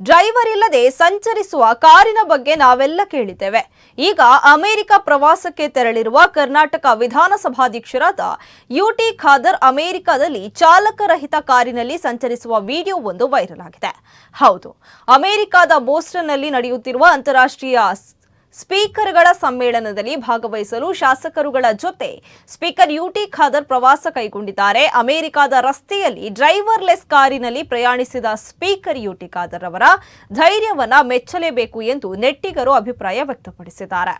Driver ಇಲ್ಲದೆ ಸಂಚರಿಸುವ ಕಾರಿನ ಬಗ್ಗೆ ನಾವೆಲ್ಲ ಕೇಳಿದ್ದೇವೆ. ಈಗ ಅಮೆರಿಕ ಪ್ರವಾಸಕ್ಕೆ ತೆರಳಿರುವ ಕರ್ನಾಟಕ ವಿಧಾನಸಭಾಧ್ಯಕ್ಷರಾದ ಯುಟಿ ಖಾದರ್ ಅಮೆರಿಕದಲ್ಲಿ ಚಾಲಕರಹಿತ ಕಾರಿನಲ್ಲಿ ಸಂಚರಿಸುವ ವಿಡಿಯೋ ಒಂದು ವೈರಲ್ ಆಗಿದೆ. ಹೌದು, ಅಮೆರಿಕದ ಬೋಸ್ಟನ್ನಲ್ಲಿ ನಡೆಯುತ್ತಿರುವ ಅಂತಾರಾಷ್ಟ್ರೀಯ ಸ್ಪೀಕರ್ಗಳ ಸಮ್ಮೇಳನದಲ್ಲಿ ಭಾಗವಹಿಸಲು ಶಾಸಕರುಗಳ ಜೊತೆ ಸ್ಪೀಕರ್ ಯುಟಿ ಖಾದರ್ ಪ್ರವಾಸ ಕೈಗೊಂಡಿದ್ದಾರೆ. ಅಮೆರಿಕದ ರಸ್ತೆಯಲ್ಲಿ ಡ್ರೈವರ್ಲೆಸ್ ಕಾರಿನಲ್ಲಿ ಪ್ರಯಾಣಿಸಿದ ಸ್ಪೀಕರ್ ಯುಟಿ ಖಾದರ್ ಅವರ ಧೈರ್ಯವನ್ನ ಮೆಚ್ಚಲೇಬೇಕು ಎಂದು ನೆಟ್ಟಿಗರು ಅಭಿಪ್ರಾಯ ವ್ಯಕ್ತಪಡಿಸಿದ್ದಾರೆ.